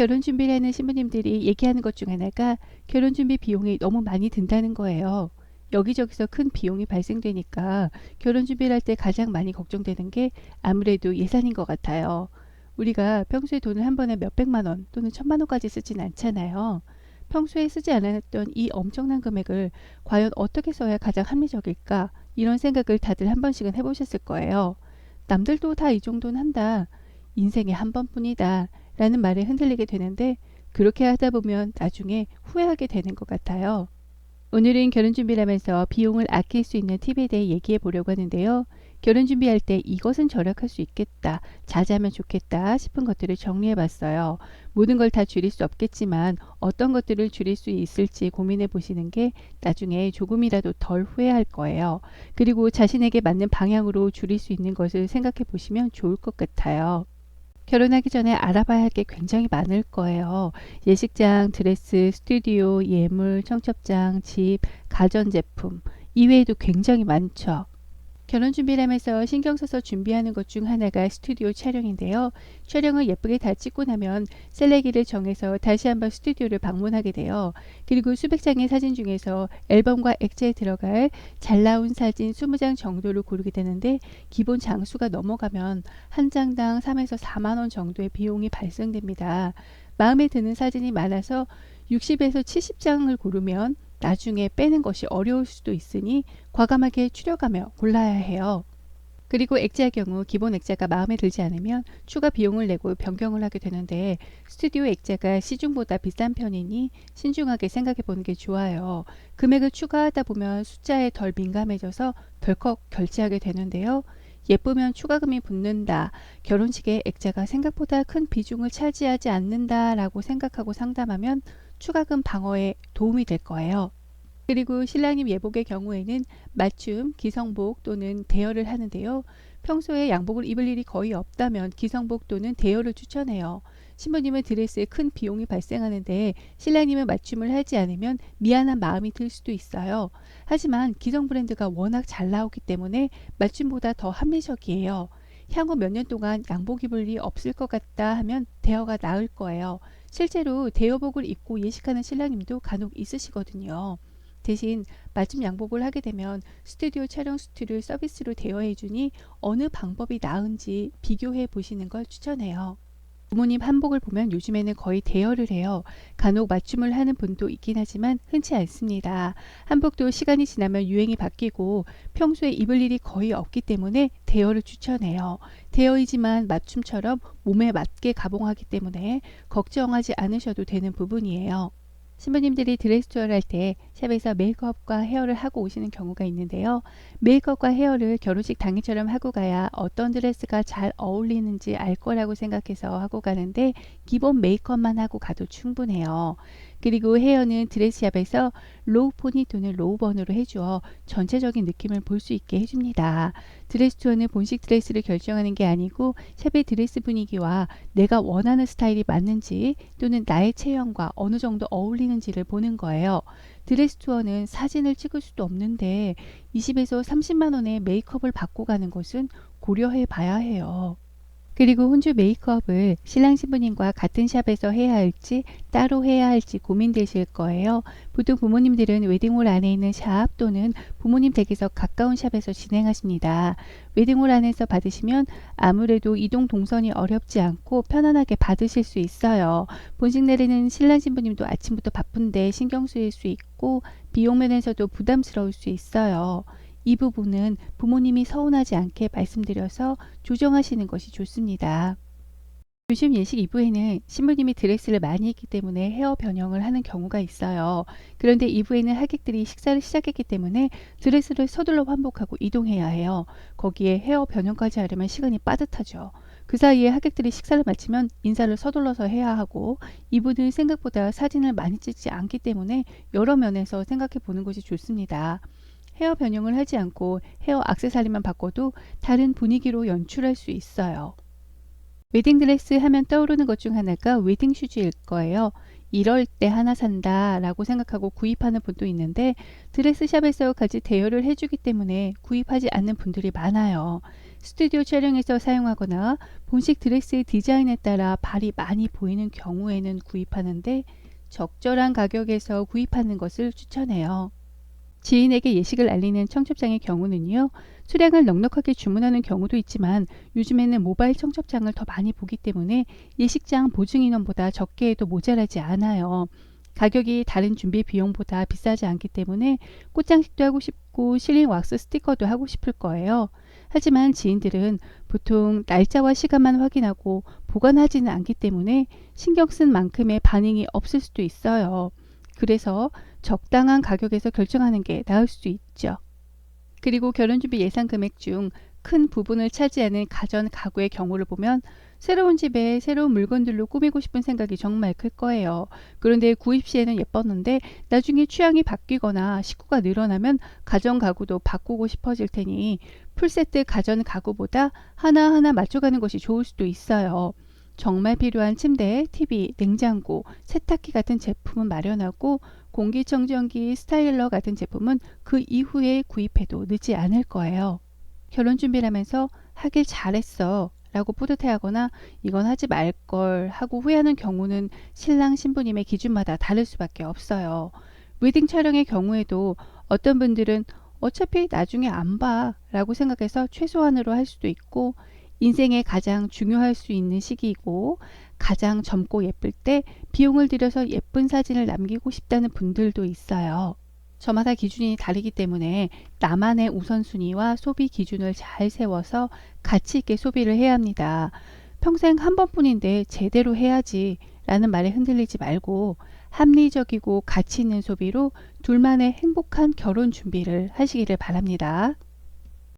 결혼 준비를 하는 신부님들이 얘기하는 것 중 하나가 결혼 준비 비용이 너무 많이 든다는 거예요. 여기저기서 큰 비용이 발생되니까 결혼 준비를 할 때 가장 많이 걱정되는 게 아무래도 예산인 것 같아요. 우리가 평소에 돈을 한 번에 몇백만 원 또는 천만 원까지 쓰진 않잖아요. 평소에 쓰지 않았던 이 엄청난 금액을 과연 어떻게 써야 가장 합리적일까? 이런 생각을 다들 한 번씩은 해보셨을 거예요. 남들도 다 이 정도는 한다. 인생에 한 번뿐이다. 라는 말에 흔들리게 되는데 그렇게 하다 보면 나중에 후회하게 되는 것 같아요. 오늘은 결혼 준비를 하면서 비용을 아낄 수 있는 팁에 대해 얘기해 보려고 하는데요. 결혼 준비할 때 이것은 절약할 수 있겠다, 자제하면 좋겠다 싶은 것들을 정리해 봤어요. 모든 걸 다 줄일 수 없겠지만 어떤 것들을 줄일 수 있을지 고민해 보시는 게 나중에 조금이라도 덜 후회할 거예요. 그리고 자신에게 맞는 방향으로 줄일 수 있는 것을 생각해 보시면 좋을 것 같아요. 결혼하기 전에 알아봐야 할 게 굉장히 많을 거예요. 예식장, 드레스, 스튜디오, 예물, 청첩장, 집, 가전제품 이외에도 굉장히 많죠. 결혼 준비를 하면서 신경 써서 준비하는 것 중 하나가 스튜디오 촬영인데요. 촬영을 예쁘게 다 찍고 나면 셀레기를 정해서 다시 한번 스튜디오를 방문하게 돼요. 그리고 수백 장의 사진 중에서 앨범과 액자에 들어갈 잘 나온 사진 20장 정도를 고르게 되는데 기본 장수가 넘어가면 한 장당 3에서 4만 원 정도의 비용이 발생됩니다. 마음에 드는 사진이 많아서 60에서 70장을 고르면 나중에 빼는 것이 어려울 수도 있으니 과감하게 추려가며 골라야 해요. 그리고 액자의 경우 기본 액자가 마음에 들지 않으면 추가 비용을 내고 변경을 하게 되는데 스튜디오 액자가 시중보다 비싼 편이니 신중하게 생각해 보는 게 좋아요. 금액을 추가하다 보면 숫자에 덜 민감해져서 덜컥 결제하게 되는데요. 예쁘면 추가금이 붙는다. 결혼식에 액자가 생각보다 큰 비중을 차지하지 않는다라고 생각하고 상담하면 추가금 방어에 도움이 될 거예요. 그리고 신랑님 예복의 경우에는 맞춤, 기성복 또는 대여를 하는데요. 평소에 양복을 입을 일이 거의 없다면 기성복 또는 대여를 추천해요. 신부님은 드레스에 큰 비용이 발생하는데 신랑님은 맞춤을 하지 않으면 미안한 마음이 들 수도 있어요. 하지만 기성 브랜드가 워낙 잘 나오기 때문에 맞춤보다 더 합리적이에요. 향후 몇 년 동안 양복 입을 일이 없을 것 같다 하면 대여가 나을 거예요. 실제로 대여복을 입고 예식하는 신랑님도 간혹 있으시거든요. 대신 맞춤 양복을 하게 되면 스튜디오 촬영 수트를 서비스로 대여해 주니 어느 방법이 나은지 비교해 보시는 걸 추천해요. 부모님 한복을 보면 요즘에는 거의 대여를 해요. 간혹 맞춤을 하는 분도 있긴 하지만 흔치 않습니다. 한복도 시간이 지나면 유행이 바뀌고 평소에 입을 일이 거의 없기 때문에 대여를 추천해요. 대여이지만 맞춤처럼 몸에 맞게 가봉하기 때문에 걱정하지 않으셔도 되는 부분이에요. 신부님들이 드레스 투어를 할 때 샵에서 메이크업과 헤어를 하고 오시는 경우가 있는데요. 메이크업과 헤어를 결혼식 당일처럼 하고 가야 어떤 드레스가 잘 어울리는지 알 거라고 생각해서 하고 가는데 기본 메이크업만 하고 가도 충분해요. 그리고 헤어는 드레스샵에서 로우 포니 또는 로우 번으로 해주어 전체적인 느낌을 볼 수 있게 해줍니다. 드레스 투어는 본식 드레스를 결정하는 게 아니고 샵의 드레스 분위기와 내가 원하는 스타일이 맞는지 또는 나의 체형과 어느 정도 어울리는지를 보는 거예요. 드레스 투어는 사진을 찍을 수도 없는데 20에서 30만 원의 메이크업을 받고 가는 것은 고려해 봐야 해요. 그리고 혼주 메이크업을 신랑 신부님과 같은 샵에서 해야 할지 따로 해야 할지 고민되실 거예요. 보통 부모님들은 웨딩홀 안에 있는 샵 또는 부모님 댁에서 가까운 샵에서 진행하십니다. 웨딩홀 안에서 받으시면 아무래도 이동 동선이 어렵지 않고 편안하게 받으실 수 있어요. 본식 날에는 신랑 신부님도 아침부터 바쁜데 신경 쓰일 수 있고 비용 면에서도 부담스러울 수 있어요. 이 부분은 부모님이 서운하지 않게 말씀드려서 조정하시는 것이 좋습니다. 요즘 예식 이브에는 신부님이 드레스를 많이 입기 때문에 헤어 변형을 하는 경우가 있어요. 그런데 이브에는 하객들이 식사를 시작했기 때문에 드레스를 서둘러 환복하고 이동해야 해요. 거기에 헤어 변형까지 하려면 시간이 빠듯하죠. 그 사이에 하객들이 식사를 마치면 인사를 서둘러서 해야 하고 이분은 생각보다 사진을 많이 찍지 않기 때문에 여러 면에서 생각해 보는 것이 좋습니다. 헤어 변형을 하지 않고 헤어 악세사리만 바꿔도 다른 분위기로 연출할 수 있어요. 웨딩드레스 하면 떠오르는 것 중 하나가 웨딩 슈즈일 거예요. 이럴 때 하나 산다 라고 생각하고 구입하는 분도 있는데 드레스샵에서 같이 대여를 해주기 때문에 구입하지 않는 분들이 많아요. 스튜디오 촬영에서 사용하거나 본식 드레스의 디자인에 따라 발이 많이 보이는 경우에는 구입하는데 적절한 가격에서 구입하는 것을 추천해요. 지인에게 예식을 알리는 청첩장의 경우는요, 수량을 넉넉하게 주문하는 경우도 있지만 요즘에는 모바일 청첩장을 더 많이 보기 때문에 예식장 보증 인원보다 적게 해도 모자라지 않아요. 가격이 다른 준비 비용보다 비싸지 않기 때문에 꽃장식도 하고 싶고 실링 왁스 스티커도 하고 싶을 거예요. 하지만 지인들은 보통 날짜와 시간만 확인하고 보관하지는 않기 때문에 신경 쓴 만큼의 반응이 없을 수도 있어요. 그래서 적당한 가격에서 결정하는 게 나을 수도 있죠. 그리고 결혼준비 예상 금액 중 큰 부분을 차지하는 가전 가구의 경우를 보면 새로운 집에 새로운 물건들로 꾸미고 싶은 생각이 정말 클 거예요. 그런데 구입 시에는 예뻤는데 나중에 취향이 바뀌거나 식구가 늘어나면 가전 가구도 바꾸고 싶어질 테니 풀세트 가전 가구보다 하나하나 맞춰가는 것이 좋을 수도 있어요. 정말 필요한 침대, TV, 냉장고, 세탁기 같은 제품은 마련하고 공기청정기, 스타일러 같은 제품은 그 이후에 구입해도 늦지 않을 거예요. 결혼 준비를 하면서 하길 잘했어 라고 뿌듯해하거나 이건 하지 말 걸 하고 후회하는 경우는 신랑 신부님의 기준마다 다를 수밖에 없어요. 웨딩 촬영의 경우에도 어떤 분들은 어차피 나중에 안 봐 라고 생각해서 최소한으로 할 수도 있고 인생에 가장 중요할 수 있는 시기이고 가장 젊고 예쁠 때 비용을 들여서 예쁜 사진을 남기고 싶다는 분들도 있어요. 저마다 기준이 다르기 때문에 나만의 우선순위와 소비 기준을 잘 세워서 가치 있게 소비를 해야 합니다. 평생 한 번뿐인데 제대로 해야지 라는 말에 흔들리지 말고 합리적이고 가치 있는 소비로 둘만의 행복한 결혼 준비를 하시기를 바랍니다.